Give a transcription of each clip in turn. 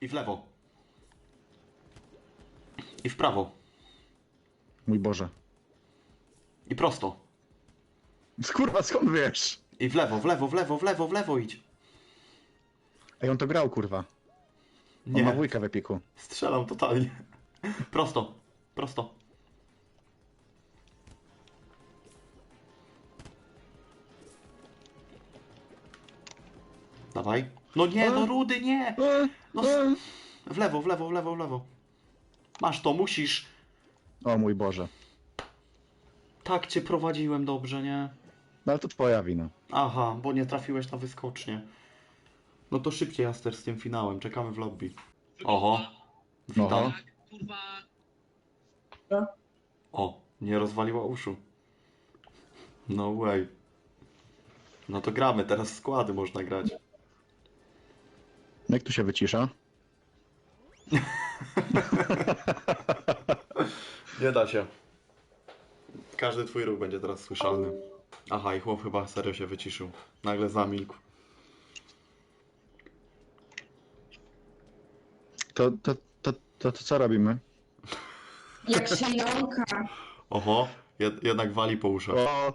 I w lewo. I w prawo. Mój Boże. I prosto. Kurwa, skąd wiesz? I w lewo, w lewo, w lewo, w lewo, w lewo idź. Ej, on to grał, kurwa. On Nie, ma wujka w epiku. strzelam totalnie. Prosto, prosto. Dawaj. No nie, no rudy, nie! No, s- w lewo, w lewo, w lewo, w lewo. Masz to, musisz. O mój Boże. Tak cię prowadziłem dobrze, nie? No ale to twoja wina. Aha, bo nie trafiłeś na wyskocznie. No to szybciej, Aster, z tym finałem. Czekamy w lobby. Oho. Witam. Oho. Kurwa, O, nie rozwaliła uszu. No way. No to gramy, teraz składy można grać. Jak tu się wycisza? Nie da się. Każdy twój ruch będzie teraz słyszalny. Aha, i chłop chyba serio się wyciszył. Nagle zamilkł. To, to, to, to, to co robimy? Jak się jąka. Oho, jed jednak wali po uszach. O,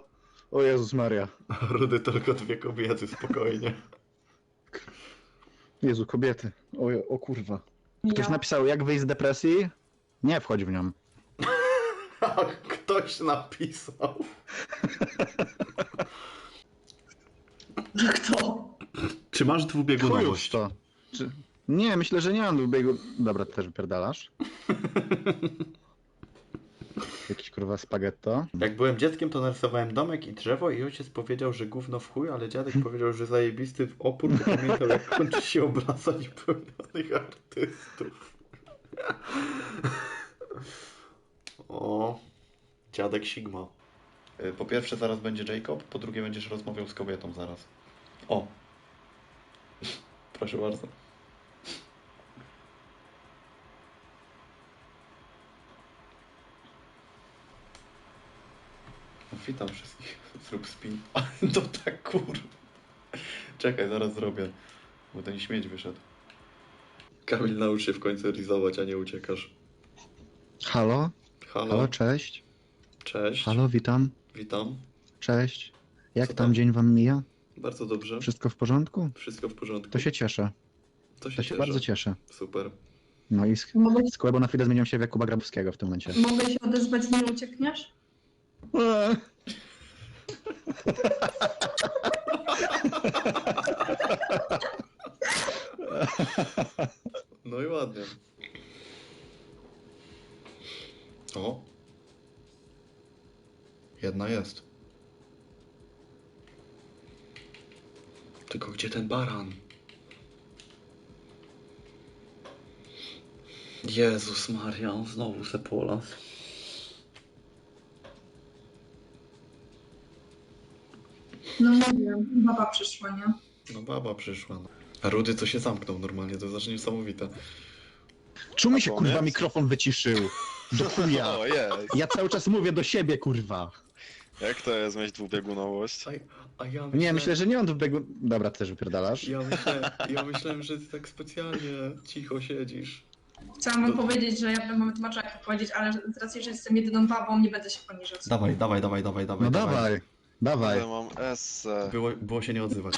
o Jezus Maria. Rudy tylko dwie kobiety, spokojnie. Jezu, kobiety. O, o kurwa. Ktoś Ja. napisał, jak wyjść z depresji? Nie wchodź w nią. Ktoś napisał. Kto? Czy masz dwubiegunowość? to. Czy... Nie, myślę, że nie mam długiego... Dobra, ty też wypierdalasz. Jakiś kurwa spaghetto. Jak byłem dzieckiem, to narysowałem domek i drzewo i ojciec powiedział, że gówno w chuj, ale dziadek powiedział, że zajebisty w opór, bo pamiętał jak kończy się obraza niepełnionych artystów. O, dziadek Sigma. Y, Po pierwsze zaraz będzie Jacob, po drugie będziesz rozmawiał z kobietą zaraz. O. Proszę bardzo. Witam wszystkich. Zrób spin. To tak kur. Czekaj, zaraz zrobię. Bo ten śmieć wyszedł. Kamil, naucz się w końcu rizować, a nie uciekasz. Halo? Halo, Halo, cześć. cześć. Halo, witam. Witam. Cześć. Jak Co tam tam? dzień wam mija? Bardzo dobrze. Wszystko w porządku? Wszystko w porządku. To się cieszę. to się, To się cieszę. bardzo cieszę. Super. No i Mogę, z Kłębo na chwilę zmieniam się w Jakuba Grabowskiego w tym momencie. mogę się odezwać, nie uciekniesz? Eee. No i ładnie. O. Jedna jest. Tylko gdzie ten baran? Jezus Maria, on znowu se polas. No nie wiem, baba przyszła, nie? No baba przyszła. No. A Rudy to się zamknął normalnie, to znaczy niesamowite. Czemu mi się kurwa mikrofon wyciszył? Do chuja. O, jest. Ja cały czas mówię do siebie, kurwa. Jak to jest mieć dwubiegunowość? A, a ja Nie, myślę, że nie on w biegu... Dobra, ty też wypierdalasz. Ja myślałem, ja myślałem, że ty tak specjalnie cicho siedzisz. Chciałam wam To- powiedzieć, że ja bym wam tłumaczyła, jak to powiedzieć, ale z racji, że jestem jedyną babą, nie będę się poniżać. Dawaj, dawaj, dawaj, dawaj, dawaj. No dawaj, dawaj. Ale mam esse. Było, było się nie odzywać.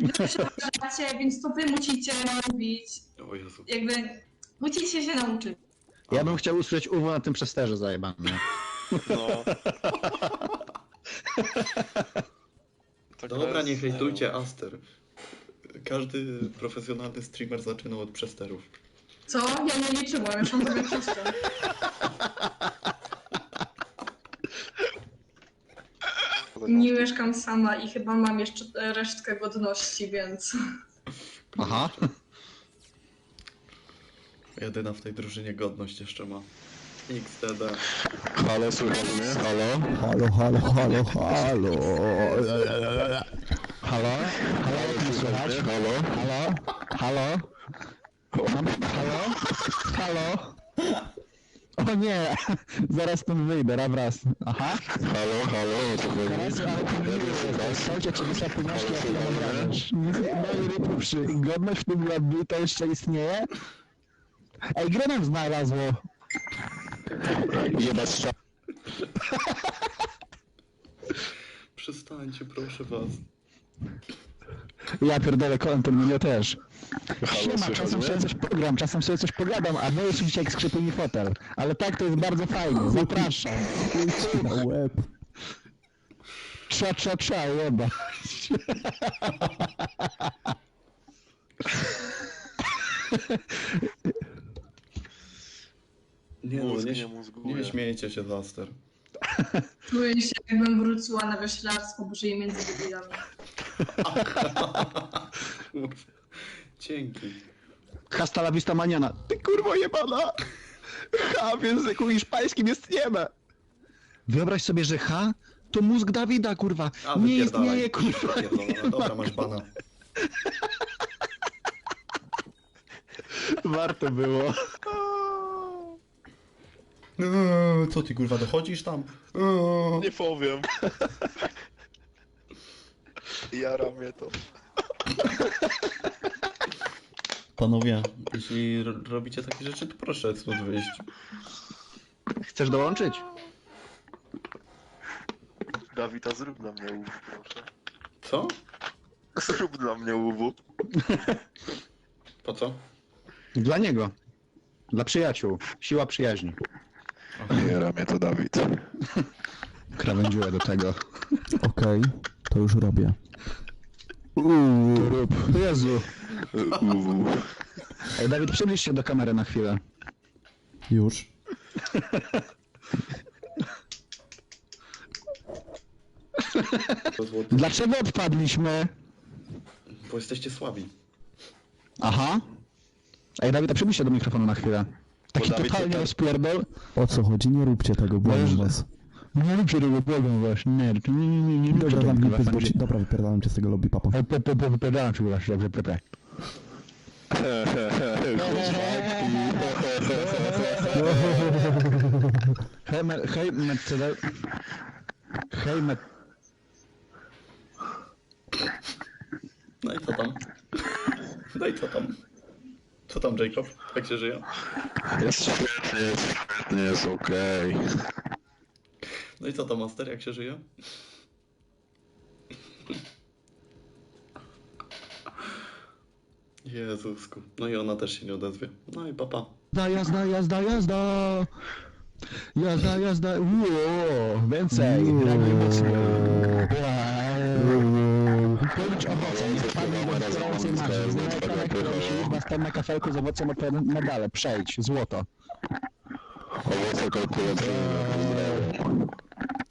Uważacie, więc to wy musicie mówić, O Jezu. jakby musicie się nauczyć. Ja bym chciał usłyszeć uwo na tym przesterze zajebanym. No. Tak Dobra, jest, nie hejtujcie Aster. Każdy profesjonalny streamer zaczynał od przesterów. Co? Ja nie liczyłam, już mam sobie wszystko. Nie mieszkam sama i chyba mam jeszcze resztkę godności, więc... Aha. Jedyna w tej drużynie godność jeszcze ma. XTD. Halo, słychać mnie? Halo? Halo, halo, halo, halo. Halo? Halo, mnie słychać? Halo? Halo? Halo? Mam- Halo? Halo? O nie, zaraz stąd wyjdę, raz, raz. Aha. Halo, halo, o co Teraz, chodzi? ale to nie jest. Słuchajcie, czy wysła płynności, jak nie obrażasz. Moje rypuszy, godność w tym lobby to jeszcze istnieje? Ej, grę nam znalazło. Jebać strzał. Przestańcie, proszę was. Ja pierdolę, kontent mnie też. Siema, czasem sobie coś pogram, czasem sobie coś pogadam, a wy słyszycie jak skrzypi mi fotel. Ale tak to jest bardzo fajnie, zapraszam. Na łeb. Trza, trza, trza, jeba. Nie no, Mózg nie, nie nie, śmiejcie się, Zaster. Czuję się, jakbym wróciła na wioślarstwo, bo żyję między debilami. Dzięki. Hasta la vista maniana. Ty kurwo jebana! H w języku hiszpańskim jest nieme. Wyobraź sobie, że H to mózg Dawida, kurwa. A, Nie wypierdalaj. istnieje, kurwa. Pierdolona. Dobra, masz bana. Warto było. Eee, Co ty kurwa, dochodzisz tam? Eee. Nie powiem. Jara mnie to. Panowie, jeśli ro- robicie takie rzeczy, to proszę stąd wyjść. Chcesz dołączyć? Dawida, zrób dla mnie UW, proszę. Co? Zrób dla mnie UW. Po co? Dla niego. Dla przyjaciół. Siła przyjaźni. Jara mnie to Dawid. Krawędziłę do tego. Okej, to już robię. Uuu, rób. Jezu. Ej, Dawid, przybliż się do kamery na chwilę. Już. Dlaczego odpadliśmy? Bo jesteście słabi. Aha. Ej, Dawid, przybliż się do mikrofonu na chwilę. Taki Bo Dawid totalnie się- rozpierdol. O co chodzi? Nie róbcie tego, błagam Boże. was. Nie róbcie tego, błagam was. Nie, nie, nie, nie, nie róbcie Dobra, zamknij kurwa, pysk, bo będzie- ci... Dobra, wypierdalam cię z tego lobby, papa. Ej, pe, dobrze, pepe. Hej, me, hej, Mercedes. Hej, me... No i co tam? No i co tam? Co tam, Jacob? Jak się żyje? Jest świetnie, jest świetnie, jest okej. No i co tam, Master? Jak się żyje? Jezusku. No i ona też się nie odezwie. No i papa. Jazda, jazda, jazda, jazda. Jazda, jazda. Uuu, więcej. Reaguj mocniej. Policz owoce, do marzy. Kafelku z owocem odpowiada medale. Przejdź, złoto. Owoce kalkulacyjne.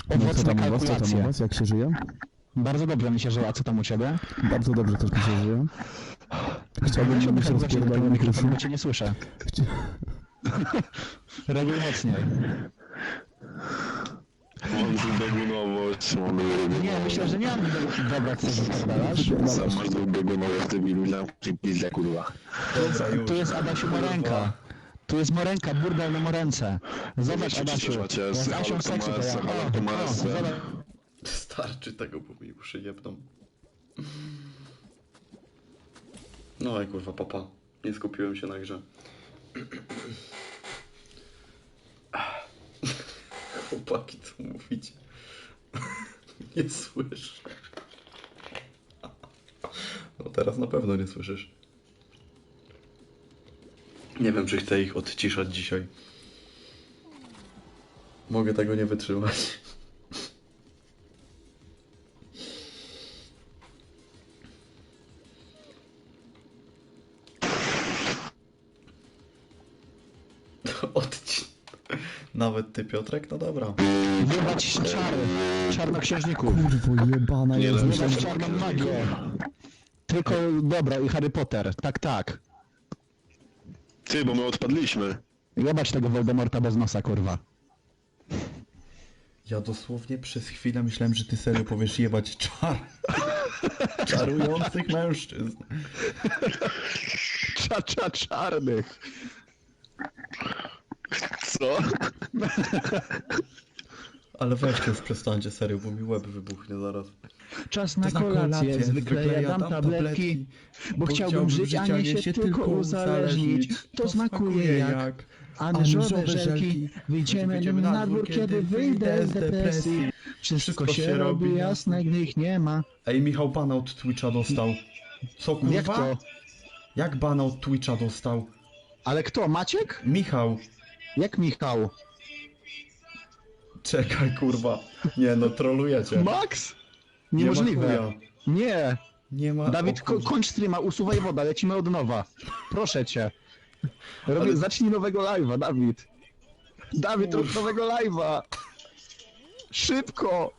No co Owocne tam u was? Co tam u kalkulacje. was? Jak się żyje? Bardzo dobrze mi się żyło, a co tam u ciebie? Bardzo dobrze też mi się żyje. Chciałbym mikrofonu, bo krzyżu. cię nie słyszę. Reaguj mocniej. Mam dwubiegunowość, mam dwubiegunowość. Nie, myślę, że nie mam do- dobra, co wypierdalasz. Sam masz dwubiegunowość, ty wilu, zamknij pizdę, kurwa. Tu jest Adasiu Morenka. Tu jest Morenka, burdel na Morence. Zobacz Adasiu. z Asią ma to ja. O, o, zobacz. Starczy tego, bo mi uszy jebną. No i kurwa, papa. Nie skupiłem się na grze. Chłopaki, co mówicie? Nie słyszę. No teraz na pewno nie słyszysz. Nie wiem, czy chcę ich odciszać dzisiaj. Mogę tego nie wytrzymać. Odci... Nawet ty, Piotrek? No dobra. Jebać czary. Czarnoksiężników. Kurwo jebana Nie, jest. no, Jebać że czarną magię. Tylko dobra i Harry Potter. Tak, tak. Ty, bo my odpadliśmy. Jebać tego Voldemorta bez nosa, kurwa. Ja dosłownie przez chwilę myślałem, że ty serio powiesz jebać czar... czarujących mężczyzn. Cza, cza, czarnych. Co? Ale weźcie już przestańcie serio, bo mi łeb wybuchnie zaraz. Czas na kolację, zwykle jadam tabletki, bo chciałbym żyć, a nie się tylko uzależnić. To smakuje jak anyżowe żelki. Wyjdziemy na dwór, kiedy wyjdę z depresji. Wszystko się robi jasne, gdy ich nie ma. Ej, Michał bana od Twitcha dostał. Co kurwa? Jak to? Jak bana od Twitcha dostał? Ale kto? Maciek? Michał! Jak Michał? Czekaj kurwa. Nie no, trolujecie. Max? Nie ma Niemożliwe. chuja. Nie. Nie ma... Dawid, o ko kurwa. kończ streama, usuwaj woda, lecimy od nowa. Proszę cię. Robię, Ale- Zacznij nowego live'a, Dawid. Dawid, rób nowego live'a. Szybko.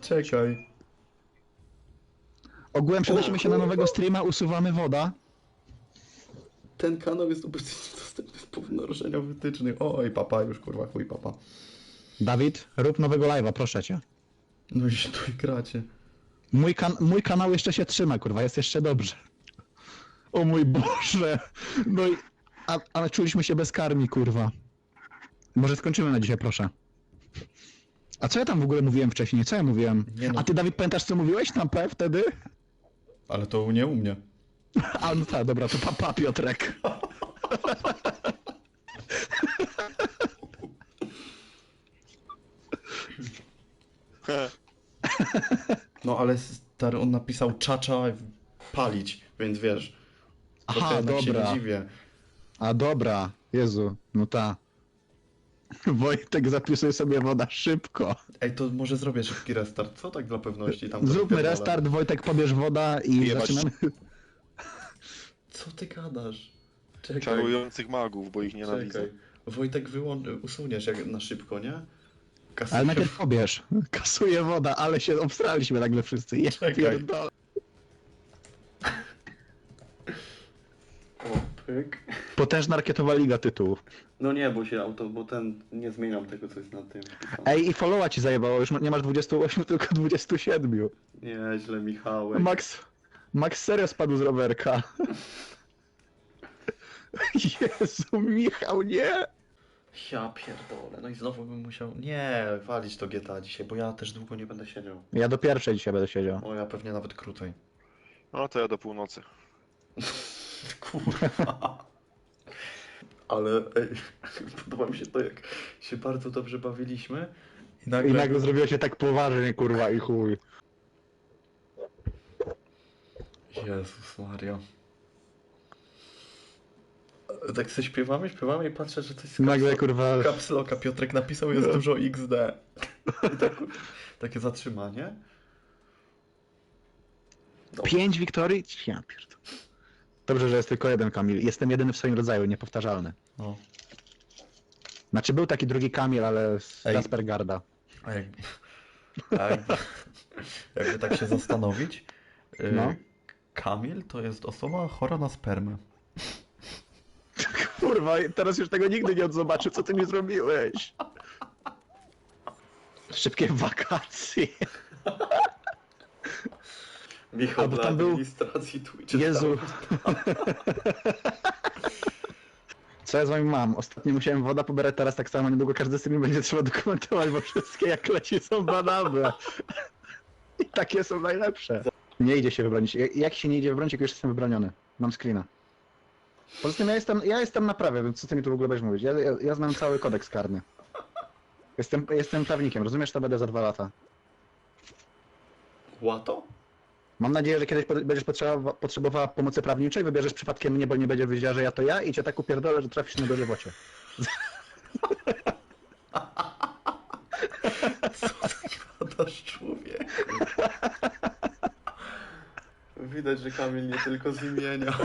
Czekaj. Ogółem przenosimy się na nowego streama, usuwamy woda. Ten kanał jest obecnie niedostępny z powodu naruszenia wytycznych. Oj, papa, już kurwa, chuj, papa. Dawid, rób nowego live'a, proszę cię. No i tu gracie. Mój, kan mój kanał jeszcze się trzyma, kurwa, jest jeszcze dobrze. O mój Boże. No i... A, ale czuliśmy się bezkarni, kurwa. Może skończymy na dzisiaj, proszę. A co ja tam w ogóle mówiłem wcześniej? Co ja mówiłem? No. A ty, Dawid, pamiętasz, co mówiłeś tam P wtedy? Ale to nie u mnie. A no tak, dobra, to papa Piotrek. No ale stary, on napisał czacza palić, więc wiesz. Aha, dobra. A dobra, Jezu, no ta. Wojtek zapisuje sobie woda szybko. Ej, to może zrobię szybki restart, co tak dla pewności tam Zróbmy restart, Wojtek pobierz woda i Jebać. zaczynamy. Co ty gadasz? Czekaj, Czarujących magów, bo ich nienawidzę. czekaj. Wojtek wyłą... usuniesz jak na szybko, nie? Kasuję... Ale najpierw pobierz. Kasuje woda, ale się obstraliśmy nagle wszyscy. Ja Czekaj. pierdolę. O, pyk. Potężna rakietowa liga tytułów. No nie, bo się auto, bo ten, nie zmieniam tego, co jest na tym. Ej, i followa ci zajebało, już nie masz 28, tylko 27. Nieźle, Michałek. Max, Max serio spadł z rowerka. Jezu, Michał, nie! Ja pierdolę, no i znowu bym musiał... Nie, walić to GTA dzisiaj, bo ja też długo nie będę siedział. Ja do pierwszej dzisiaj będę siedział. O, ja pewnie nawet krócej. No to ja do północy. Kurwa. Ale ej, podoba mi się to, jak się bardzo dobrze bawiliśmy. I nagle, I nagle zrobiło się tak poważnie, kurwa, i chuj. Jezus Maria. Tak sobie śpiewamy, śpiewamy i patrzę, że coś z Nagle, kurwa, kapsloka Piotrek napisał, jest dużo XD. Tak, takie zatrzymanie. Pięć wiktorii? Ja pierdolę. Dobrze, że jest tylko jeden Kamil. Jestem jedyny w swoim rodzaju, niepowtarzalny. No. Znaczy był taki drugi Kamil, ale z Ej. Kaspergarda. A jakby, a jakby, jakby tak się zastanowić, y, No. Kamil to jest osoba chora na spermę. Kurwa, teraz już tego nigdy nie odzobaczę, co ty mi zrobiłeś. Szybkie wakacje. Michał A, bo dla tam był- administracji Twitcha. Jezu. Co ja z wami mam? Ostatnio musiałem woda pobierać, teraz tak samo niedługo każdy stream będzie trzeba dokumentować, bo wszystkie jak leci są badawe. I takie są najlepsze. Nie idzie się wybronić. Jak- się nie idzie wybronić, jak już jestem wybroniony? Mam screena. Poza tym ja jestem, ja jestem na prawie, więc co ty mi tu w ogóle będziesz mówić? Ja, ja, ja znam cały kodeks karny. Jestem, jestem prawnikiem, rozumiesz? To będę za dwa lata. Łato? Mam nadzieję, że kiedyś będziesz potrzeba, potrzebowała pomocy prawniczej, wybierzesz przypadkiem mnie, bo nie będzie wiedziała, że ja to ja i cię tak upierdolę, że trafisz na dożywocie. Gadasz Widać, że Kamil nie tylko z imienia.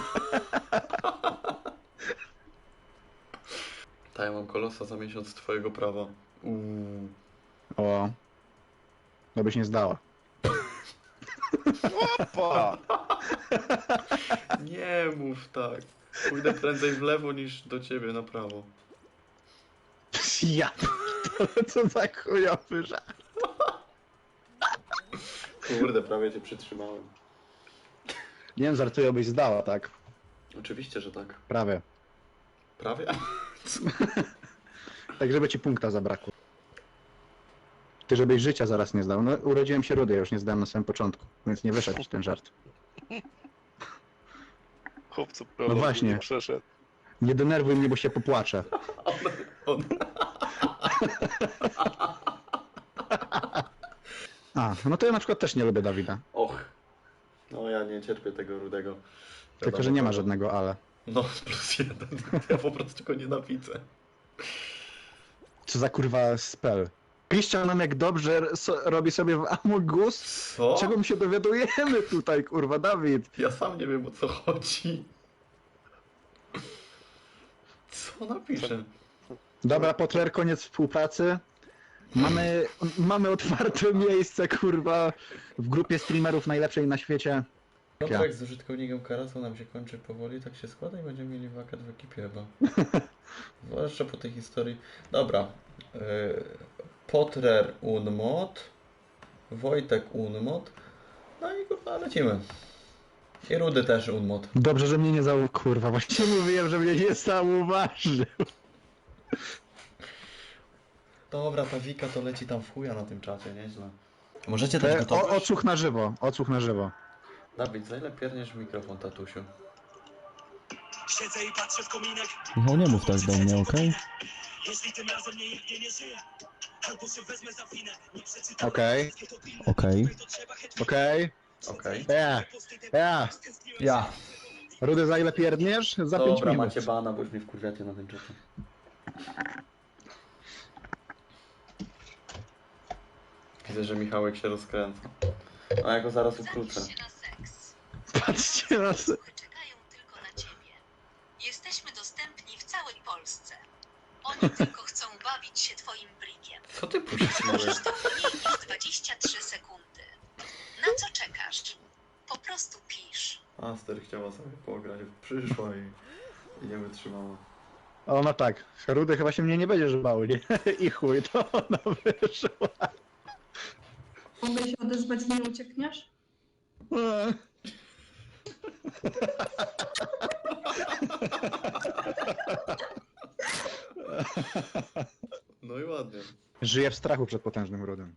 Ta, ja mam kolosa za miesiąc twojego prawa. Uuu. O. No byś nie zdała. Opa! Nie mów tak. Pójdę prędzej w lewo niż do ciebie na prawo. Ja pierdolę, co za chujowy żart. Kurde, prawie cię przytrzymałem. Nie wiem, żartuję, byś zdała, tak? Oczywiście, że tak. Prawie. Prawie? Tak, żeby ci punkta zabrakło. Ty, żebyś życia zaraz nie zdał. No, urodziłem się rudy, ja już nie zdałem na samym początku, więc nie wyszedł ci ten żart. Chłopcu, No prawda, właśnie. nie przeszedł. Nie denerwuj mnie, bo się popłaczę. On... A, no to ja na przykład też nie lubię Dawida. Och. No ja nie cierpię tego rudego. Tylko, że nie ma żadnego ale. No, plus jeden. Ja po prostu go nienawidzę. Co za kurwa spell. Piszcie nam jak dobrze so, robi sobie w Amogus. Co? Czego my się dowiadujemy tutaj, kurwa, Dawid? Ja sam nie wiem o co chodzi. Co napiszę? Dobra, Potler, koniec współpracy. Mamy, mamy otwarte miejsce, kurwa, w grupie streamerów najlepszej na świecie. Kontrakt z użytkownikiem Karasu nam się kończy powoli, tak się składa i będziemy mieli wakat w ekipie chyba. Zwłaszcza po tej historii. Dobra. Yy, Potrer Unmod. Wojtek Unmod. No i kurwa lecimy. I Rudy też Unmod. Dobrze, że mnie nie zauważył, kurwa, właśnie mówiłem, że mnie nie zauważył. Dobra, ta Wika to leci tam w chuja na tym czacie, nieźle. Możecie E, o, odsłuch na żywo, odsłuch na żywo. Dawid, za ile pierniesz w mikrofon, tatusiu? Siedzę i patrzę w kominek Michał, nie mów tak do mnie, okej? Jeśli tym razem nie nigdzie nie żyję Albo się wezmę za winę Nie przeczytam Okej, Okej. okej. Okej. Ja, ja. Ja. Rudy, za ile pierdniesz? Za pięć Dobra, minut. macie bana, bo już mnie wkurwiacie na tym czacie. Widzę, że Michałek się rozkręca. A ja go zaraz ukrócę. Na seks. Patrzcie na se... Słuchy czekają tylko na ciebie. Jesteśmy dostępni w całej Polsce. Oni tylko chcą bawić się twoim brikiem. Co ty puściłeś? Możesz to mniej niż 23 sekundy. Na co czekasz? Po prostu pisz. Aster chciała sobie pograć, przyszła i, i nie wytrzymała. Ona tak, Rudy chyba się mnie nie będziesz bał, nie? I chuj, to ona wyszła. Mogę się odezwać, nie uciekniesz? No i ładnie. Żyję w strachu przed potężnym Rudym.